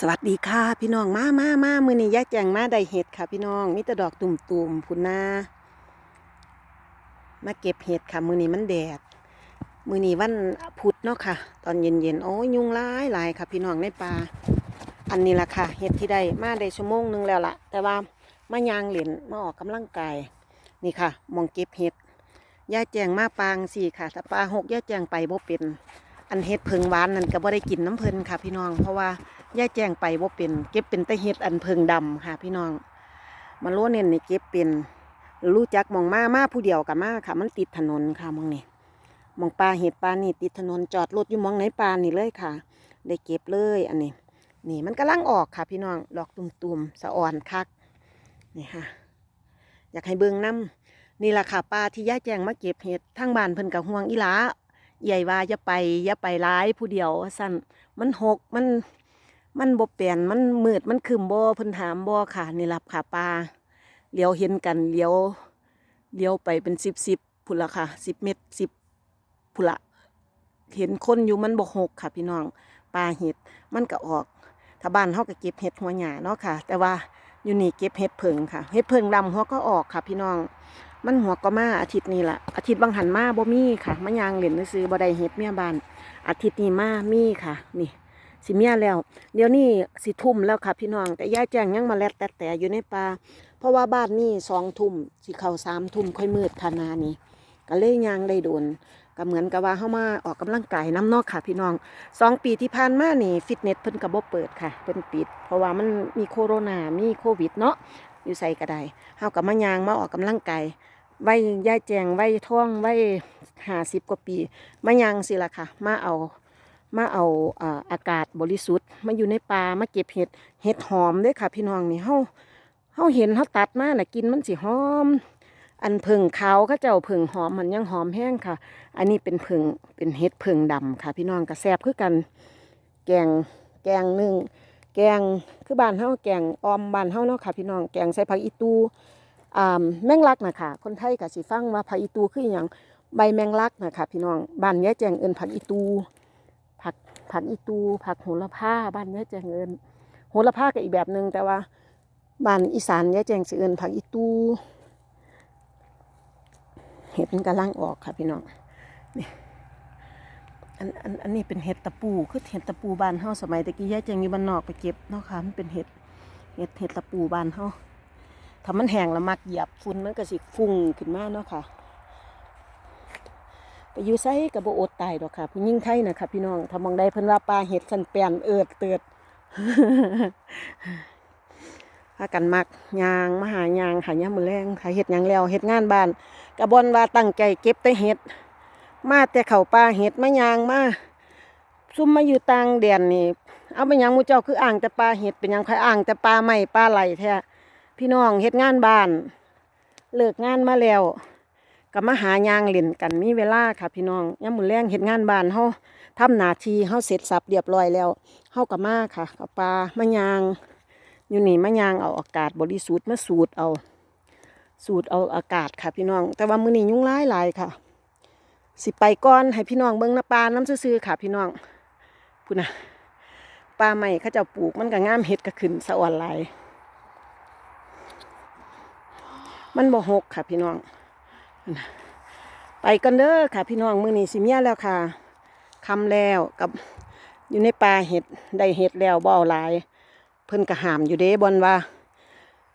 สวัสดีค่ะ พี่น้องมามามามือนี้ยายแจงมาได้เห็ดค่ะ พี่น้องมีแต่ดอกตุ่มๆพุ่นนามาเก็บเห็ดค่ะ มือนี้มันแดด มือนี้วันพุธเนาะค่ะ ตอนเย็นๆโอ้ยยุงหลายหลายค่ะ พี่น้องในป่าอันนี้ล่ะค่ะเห็ดที่ได้มาได้ชั่วโมงหนึงแล้วล่ะแต่ว่ามายางเหรียญมาออกกำลังกายนี่ค่ะมองเก็บเห็ดยายแจงมาปางสี่ค่ะถ้าปลาหกยายแจงไปบ่เป็น อันเห็ดเพิงหวานนั่นก็บ่ได้กินน้ำเพลินค่ะ พี่น้องเพราะว่า ย่าแจ้งไปว่าเป็นเก็บเป็นแต่เห็ดอันเพิงดำค่ะ พี่น้องมาโลเน้นนี่เก็บเป็นรู้จักมองมามาผู้เดียวกับมาค่ะ มันติดถนนค่ะมองนี่มองปลาเห็ดปลานี่ติดถนนจอดรถอยู่มองไหนปลานี่เลยค่ะ ได้เก็บเลยอันนี้ นี่มันกำลังออกค่ะ พี่น้องดอกตุ่มๆสะอ่อนคักนี่ค่ะ อยากให้เบิ่งน้ำนี่แหละค่ะปลาที่ย่าแจงมาเก็บเห็ดทั้งบ้านเพิ่นกับห่วงอีหลาใหญ่ว่าอย่าไปอย่าไปร้ายผู้เดียวสั่นมันหกมัน มันบ่เปลี่ยนมันมืดมันคืมบ่เพิ่นถามบ่ค่ะนี่ล่ะค่ะปลาเลี้ยวเห็นกันเลี้ยวเลี้ยวไปเป็นสิบสิบพุ่นละค่ะสิบเมตรสิบพุ่นละเห็นคนอยู่มันบ่หกค่ะ พี่น้องปลาเห็ดมันก็ออกถ้าบ้านเฮาก็เก็บเห็ดหัวหญ้าเนาะค่ะ แต่ว่าอยู่นี่เก็บเห็ดเพิงค่ะเห็ดเพิงดำหัวก็ออกค่ะ พี่น้อง มันหัวก็มาอาทิตย์นี้ละอาทิตย์บางหันมาบ่มีค่ะมายางเล่นซื้อบ่ได้เห็ดเมียบ้าน อาทิตย์นี้มามีค่ะ นี่ สิเมียแล้ว เดี๋ยวนี้สิทุ่มแล้วค่ะพี่น้อง แต่ยายแจ้งยังมาแลดแต่แต่อยู่ในป่าเพราะว่าบ้านนี่สองทุ่มสิเข้าสามทุ่มค่อยมืดค่ะนานี้ก็เลยยางได้โดนก็เหมือนกับว่าเข้ามาออกกำลังกายน้ำนอกค่ะพี่น้องสองปีที่ผ่านมานี่ฟิตเนสเพิ่นก็บ่เปิดค่ะเพิ่นปิด เพราะว่ามันมีโคโรนามีโควิดเนาะอยู่ใส่ก็ได้เฮากับมายางมาออกกำลังกายไว้ยายแจงไว้ท้องไว้ห้าสิบกว่าปีมายางสิละค่ะ มาเอา มาเอาอาอากาศบริสุทธิ์มาอยู่ในป่ามาเก็บเห็ดเห็ดหอมด้วยค่ะ พี่น้องนี่เฮาเฮาเห็นเฮาตัดมาน่ะกินมันสิหอม อันเพิงขาวก็เจ้าเพิงหอมมันยังหอมแห้งค่ะ อันนี้เป็นเพิงเป็นเห็ดเพิงดำค่ะ พี่น้องก็แซบคือกันแกงแกงหนึ่งแกงคือบ้านเฮาแกงออมบ้านเฮาเนาะค่ะ พี่น้องแกงใส่ผักอีตูอ่าแมงลักนะค่ะคนไทยก็สิฟังว่าผักอีตูคือหยังใบแมงลักนะค่ะพี่น้องบ้านเนี้ยแจงเอินผักอีตู ผักอีตู ผักโหระพาบ้านเนี้ยแจงเอินโหระพาก็อีกแบบหนึ่งแต่ว่าบ้านอีสานเนี้ยแจงสิเอินผักอีตู เห็ดมันกำลังออกค่ะพี่น้องนี่อันอันอันนี้เป็นเห็ดตะปูคือเห็ดตะปูบ้านเฮาสมัยตะกี้ยาแจงอยู่บ้านนอกไปเก็บเนาะค่ะมันเป็นเห็ดเห็ดเห็ดตะปูบ้านเฮาถ้ามันแห้งแล้วมักเหยียบฝุ่นมันก็สิฟุ้งขึ้นมาเนาะค่ะ ไปอยู่ไสกับโบอดตายดอกค่ะผู้หญิงไทยนะคะพี่น้องถ้ามองได้เพิ่นว่าปลาเห็ดสันแปนเอิดเติดพากันมักยางมาหายางหายามมือแรงหาเห็ดยังแล้วเห็ดงานบ้านกระบอนว่าตั้งใจเก็บแต่เห็ด มาแต่เข่าปลาเห็ดมายางมาซุ่มมาอยู่ต่างแดนนี่เอาไปยังมูเจ้าคืออ่างแต่ปลาเห็ดเป็นยังใครอ่างแต่ปลาไม่ปลาไหลแท้พี่น้องเห็ดงานบ้าน เลิกงานมาแล้ว ก็มาหายางเล่นกันมีเวลาค่ะพี่น้องยามมื้อแรงเฮ็ดงานบ้านเฮาทำหน้าที่เฮาเสร็จสับเรียบร้อยแล้วเฮาก็มาค่ะกับปลามายาง อยู่นี่มายางเอาอากาศบริสุทธิ์มาสูดเอาสูดเอาอากาศค่ะพี่น้อง แต่ว่ามื้อนี้ยุ่งหลายหลายค่ะ สิไปก่อนให้พี่น้องเบิ่งน้าปลาน้ำซื่อๆค่ะ พี่น้องพุ่นน่ะปลาใหม่เขาจ้าปลูกมันก็งามเฮ็ดก็ขึ้นสะอ่อนหลายมันบ่หกค่ะพี่น้อง ไปกันเด้อค่ะ พี่น้องมือนี้สิเมียแล้วค่ะคำแล้วกับอยู่ในป่าเห็ดได้เห็ดแล้วบ่อหลาย เพิ่นก็หามอยู่เด้บนว่า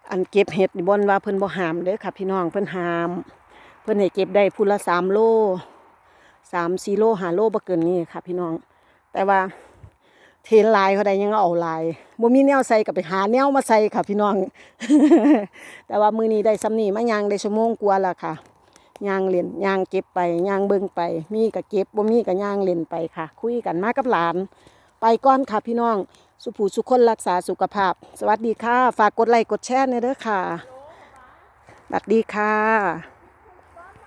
อันเก็บเห็ดบนว่าเพิ่นบ่หามเด้อค่ะ พี่น้องเพิ่นหาม เพิ่นให้เก็บได้พูละสามโลสามสี่โลห้าโลบ่เกินนี้ค่ะ พี่น้อง แต่ว่าเทนลายเขาได้ยังเอาลายบ่มีแนวใส่ก็ไปหาแนวมาใส่ค่ะพี่น้อง แต่ว่ามือนี้ได้สำนีมายางได้ชั่วโมงกว่าล้วค่ะ ย่างเล่นย่างเก็บไปย่างเบิ่งไป มีกับเก็บบ่มีกับย่างเล่นไปค่ะ คุยกันมากับหลาน ไปก่อนค่ะพี่น้อง สุผู้สุคนรักษาสุขภาพ สวัสดีค่ะ ฝากกดไลค์กดแชร์ในเด้อค่ะสวัสดีค่ะ